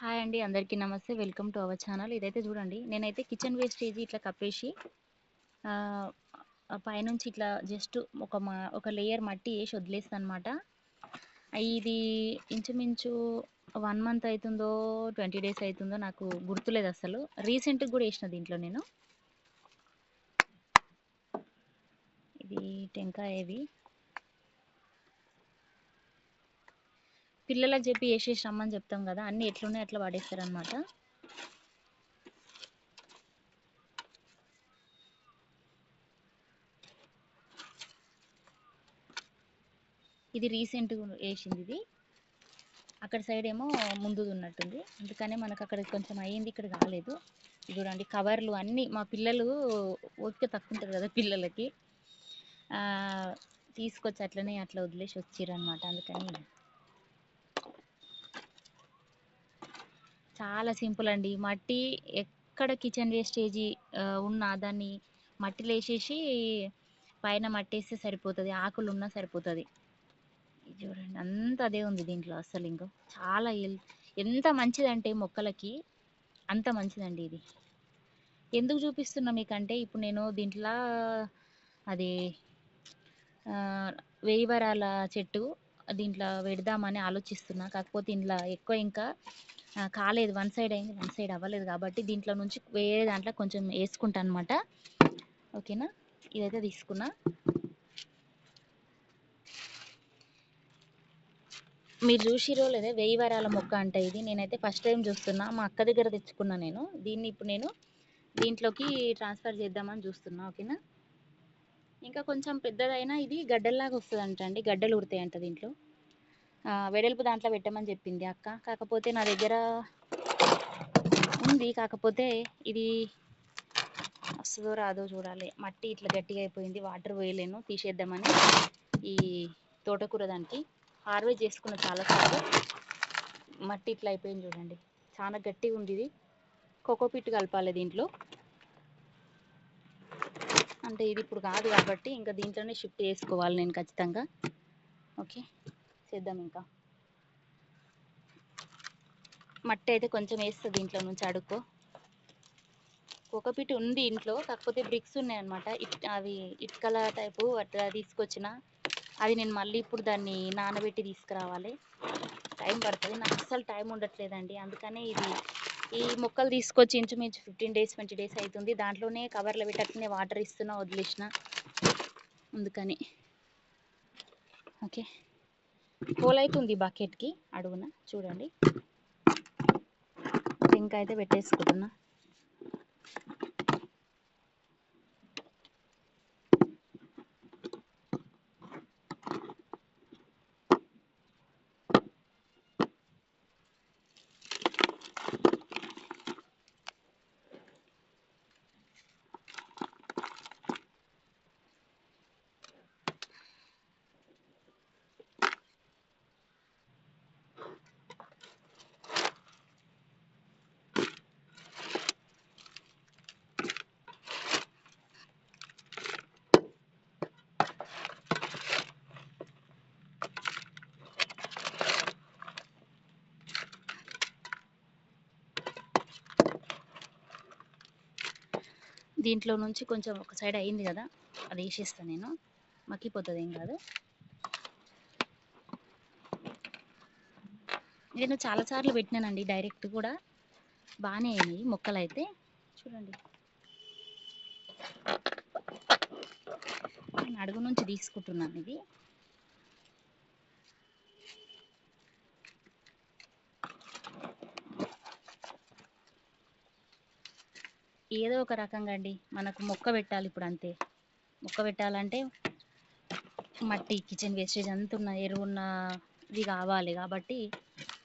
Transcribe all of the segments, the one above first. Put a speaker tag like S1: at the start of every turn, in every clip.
S1: Hi అండి అందరికీ నమస్తే. Welcome to our channel. ఇదైతే చూడండి నేనైతే కిచెన్ వేస్టేజ్ ఇట్లా కప్పేసి పైనుంచి ఇట్లా జస్ట్ ఒక మా ఒక లేయర్ మట్టి వేసి వదిలేస్తాను అనమాట ఇది ఇంచుమించు వన్ మంత్ అవుతుందో ట్వంటీ డేస్ అవుతుందో నాకు గుర్తులేదు అసలు. రీసెంట్గా కూడా వేసిన దీంట్లో నేను. ఇది టెంకాయ ఇది పిల్లలకు చెప్పి వేసేసి రమ్మని చెప్తాం కదా. అన్ని ఎట్లున్నాయి అట్లా పడేస్తారనమాట ఇది రీసెంట్ వేసింది ఇది. అక్కడ సైడ్ ఏమో ముందుది ఉన్నట్టుంది. అందుకనే మనకు అక్కడ కొంచెం అయ్యింది ఇక్కడ కాలేదు ఇది చూడండి కవర్లు అన్నీ మా పిల్లలు ఓపిక తక్కువ ఉంటుంది కదా పిల్లలకి. తీసుకొచ్చి అట్లనే అట్లా వదిలేసి వచ్చిరనమాట అందుకని చాలా సింపుల్ అండి. మట్టి ఎక్కడ కిచెన్ వేస్టేజీ ఉన్నా దాన్ని మట్టిలో వేసేసి పైన మట్టి వేస్తే సరిపోతుంది ఆకులు ఉన్నా సరిపోతుంది చూడండి అంత అదే ఉంది దీంట్లో అసలు ఇంకో. చాలా ఎంత మంచిదంటే మొక్కలకి అంత మంచిదండి ఇది. ఎందుకు చూపిస్తున్నా మీకంటే ఇప్పుడు నేను దీంట్లో అది వేయివరాల చెట్టు దీంట్లో పెడదామని ఆలోచిస్తున్నా. కాకపోతే ఇంట్లో ఎక్కువ ఇంకా కాలేదు. వన్ సైడ్ అయింది. వన్ సైడ్ అవ్వలేదు కాబట్టి దీంట్లో నుంచి వేరే దాంట్లో కొంచెం వేసుకుంటా అనమాట ఓకేనా? ఇదైతే తీసుకున్నా. మీరు చూసిరో లేదా వెయ్యి వారాల మొక్క అంట ఇది. నేనైతే ఫస్ట్ టైం చూస్తున్నా. మా అక్క దగ్గర తెచ్చుకున్నా నేను. దీన్ని ఇప్పుడు నేను దీంట్లోకి ట్రాన్స్ఫర్ చేద్దామని చూస్తున్నా. ఓకేనా? ఇంకా కొంచెం పెద్దదైనా ఇది గడ్డల్లాగా వస్తుంది అంట అండి గడ్డలు ఉడతాయంట దీంట్లో. వెడల్పు దాంట్లో పెట్టమని చెప్పింది అక్క. కాకపోతే నా దగ్గర ఉంది. కాకపోతే ఇది వస్తుందో రాదో చూడాలి. మట్టి ఇట్లా గట్టిగా అయిపోయింది. వాటర్ వేయలేను తీసేద్దామని ఈ తోటకూర దానికి హార్వెస్ట్ చేసుకున్న చాలాసార్లు మట్టి ఇట్లా అయిపోయింది చూడండి. చాలా గట్టిగా ఉంది ఇది. కోకోపిట్ కలపాలి దీంట్లో. అంటే ఇది ఇప్పుడు కాదు కాబట్టి ఇంకా దీంట్లోనే షిఫ్ట్ చేసుకోవాలి నేను ఖచ్చితంగా. ఓకే? చేద్దాం ఇంకా మట్టి అయితే కొంచెం వేస్తుంది దీంట్లో నుంచి అడుక్కో. కోకపీట ఉంది ఇంట్లో కాకపోతే బ్రిక్స్ ఉన్నాయి అనమాట ఇట్ అవి ఇటుకల టైపు అట్లా తీసుకొచ్చిన. అది నేను మళ్ళీ ఇప్పుడు దాన్ని నానబెట్టి తీసుకురావాలి. టైం పడుతుంది. నాకు అస్సలు టైం ఉండట్లేదండి. అందుకనే ఇది ఈ మొక్కలు తీసుకొచ్చి ఇంచుమించు ఫిఫ్టీన్ డేస్ ట్వంటీ డేస్ అవుతుంది దాంట్లోనే కవర్లో పెట్టట్టునే వాటర్ ఇస్తున్నా వదిలేసిన. అందుకని. ఓకే. హోల్ అవుతుంది బకెట్కి అడుగున. చూడండి. ఇంకా అయితే పెట్టేసుకుంటున్నా. దీంట్లో నుంచి కొంచెం ఒక సైడ్ అయింది కదా అది వేసేస్తాను నేను. మక్కిపోతుంది ఏం కాదు. నేను చాలాసార్లు పెట్టినానండి డైరెక్ట్ కూడా బాగానే అయినాయి మొక్కలు అయితే చూడండి. నేను అడుగు నుంచి తీసుకుంటున్నాను ఇది. ఏదో ఒక రకంగా అండి. మనకు మొక్క పెట్టాలి ఇప్పుడు అంతే. మొక్క పెట్టాలంటే మట్టి కిచెన్ వేస్టేజ్ అంత ఉన్న ఎరువున్న ఇది కావాలి కాబట్టి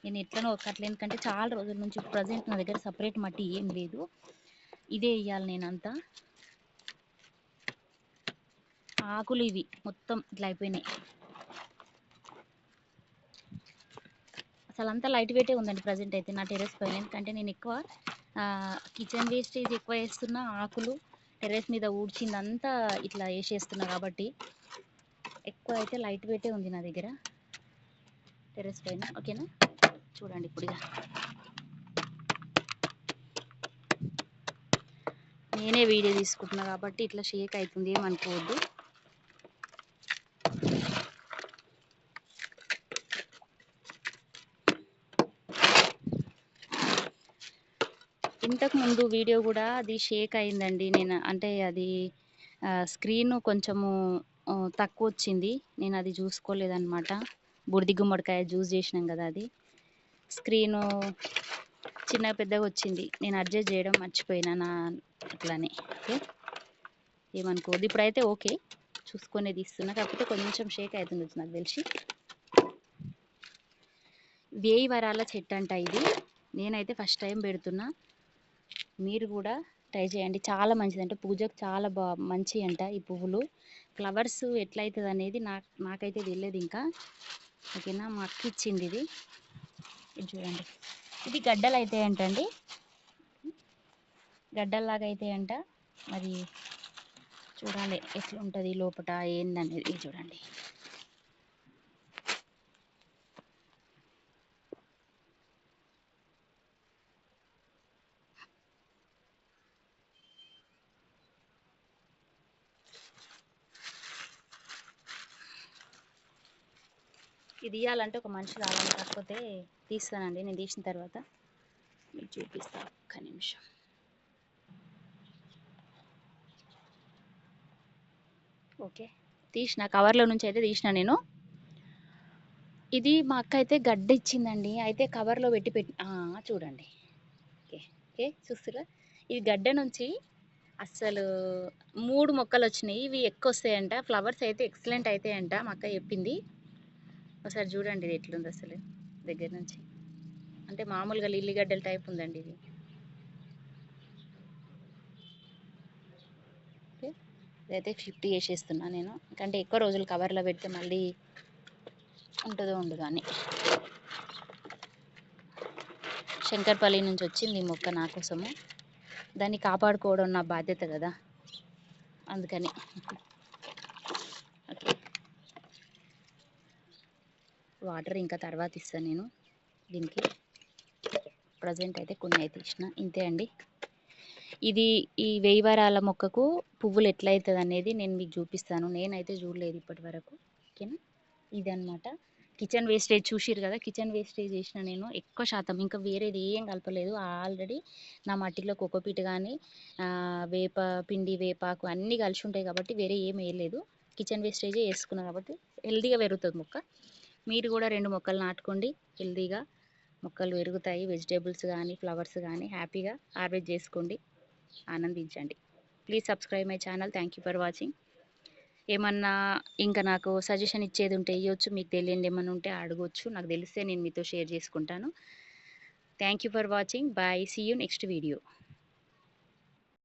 S1: నేను ఎట్లనో ఒక అట్లా ఎందుకంటే చాలా రోజుల నుంచి ప్రజెంట్ నా దగ్గర సపరేట్ మట్టి ఏం లేదు. ఇదే వేయాలి నేను అంతా ఆకులు ఇవి మొత్తం ఇట్లా అయిపోయినాయి. అసలు అంతా లైట్ వెయిటే ఉందండి ప్రజెంట్ అయితే నా టెర్రస్ పైన. ఎందుకంటే నేను ఎక్కువ కిచెన్ వేస్టేజ్ ఎక్కువ వేస్తున్న ఆకులు టెర్రస్ మీద ఊడ్చిందంతా ఇట్లా వేసేస్తున్నా కాబట్టి ఎక్కువ అయితే లైట్ వెయిటే ఉంది నా దగ్గర. టెర్రస్ పైన ఓకేనా చూడండి ఇప్పుడు నేనే వీడియో తీసుకుంటున్నా కాబట్టి ఇట్లా షేక్ అవుతుంది ఏమనుకోవద్దు. ఇంతకు ముందు వీడియో కూడా అది షేక్ అయిందండి. నేను అంటే అది స్క్రీన్ కొంచెము తక్కువ వచ్చింది. నేను అది చూసుకోలేదన్నమాట. బుడిది గుమ్మడికాయ జ్యూస్ చేసినాం కదా అది. స్క్రీను చిన్న పెద్దగా వచ్చింది. నేను అడ్జస్ట్ చేయడం మర్చిపోయినా నా అట్లానే. ఓకే? ఏమనుకోదు ఇప్పుడైతే ఓకే. చూసుకునేది తీస్తున్నా కాకపోతే కొంచెం షేక్ అవుతుంది నాకు తెలిసి. వేయి వరాల చెట్టు అంట ఇది. నేనైతే ఫస్ట్ టైం పెడుతున్నా. మీరు కూడా ట్రై చేయండి. చాలా మంచిది అంటే పూజకు చాలా బా మంచి అంట ఈ పువ్వులు. ఫ్లవర్స్ ఎట్లయితుంది అనేది నాకు నాకైతే తెలియదు ఇంకా. ఓకేనా? మా అక్క ఇచ్చింది ఇది ఇది చూడండి. ఇది గడ్డలు అయితే అంటండి గడ్డల్లాగా అయితే అంట మరి చూడాలి ఎట్లా ఉంటుంది లోపల ఏందనేది ఇది చూడండి. ఇది ఇవ్వాలంటే ఒక మనిషి కావాలి కాకపోతే తీస్తానండి. నేను తీసిన తర్వాత మీకు చూపిస్తా ఒక్క నిమిషం. ఓకే. తీసిన కవర్లో నుంచి అయితే తీసిన నేను. ఇది మా అక్క అయితే గడ్డ ఇచ్చిందండి అయితే కవర్లో పెట్టి పెట్టి చూడండి. ఓకే. ఓకే చూస్తురా ఇది గడ్డ నుంచి అస్సలు మూడు మొక్కలు వచ్చినాయి ఇవి ఎక్కువ వస్తాయంట ఫ్లవర్స్ అయితే ఎక్సలెంట్ అవుతాయంట మా అక్క చెప్పింది. ఒకసారి చూడండి ఇది ఎట్లుంది అసలు దగ్గర నుంచి. అంటే మామూలుగా లిల్లిగడ్డల టైప్ ఉందండి ఇది. అయితే ఇదైతే ఫిఫ్టీ వేసేస్తున్నా నేను. ఎందుకంటే ఎక్కువ రోజులు కవర్లో పెడితే మళ్ళీ ఉంటుందో ఉండదు అని. శంకర్పల్లి నుంచి వచ్చింది ఈ మొక్క నా కోసము. దాన్ని కాపాడుకోవడం నా బాధ్యత కదా. అందుకని. ఓకే వాటర్ ఇంకా తర్వాత ఇస్తాను నేను. దీనికి ప్రజెంట్ అయితే కొన్ని అయితే ఇచ్చిన. ఇంతే అండి. ఇది ఈ వెయ్యి వారాల మొక్కకు పువ్వులు ఎట్లయితుంది అనేది నేను మీకు చూపిస్తాను. నేనైతే చూడలేదు ఇప్పటి వరకు ఓకేనా? ఇది కిచెన్ వేస్టేజ్ చూసిరు కదా? కిచెన్ వేస్టేజ్ చేసిన నేను ఎక్కువ శాతం. ఇంకా వేరేది ఏం కలపలేదు. ఆల్రెడీ నా మట్టిలో కోకోపీట్ కానీ వేప పిండి వేపాకు అన్నీ కలిసి ఉంటాయి కాబట్టి వేరే ఏం వేయలేదు. కిచెన్ వేస్టేజే వేసుకున్నాను కాబట్టి హెల్దీగా పెరుగుతుంది మొక్క. మీరు కూడా రెండు మొక్కలు నాటుకోండి. హెల్దీగా మొక్కలు పెరుగుతాయి. వెజిటేబుల్స్ కానీ ఫ్లవర్స్ కానీ హ్యాపీగా హార్వెస్ట్ చేసుకోండి. ఆనందించండి. Please subscribe my channel. Thank you for watching. ఏమన్నా ఇంకా నాకు సజెషన్ ఇచ్చేది ఉంటే ఇవ్వచ్చు మీకు తెలియని ఏమన్నా ఉంటే అడగవచ్చు నాకు తెలిస్తే నేను మీతో షేర్ చేసుకుంటాను. Thank you for watching. Bye. See you next video.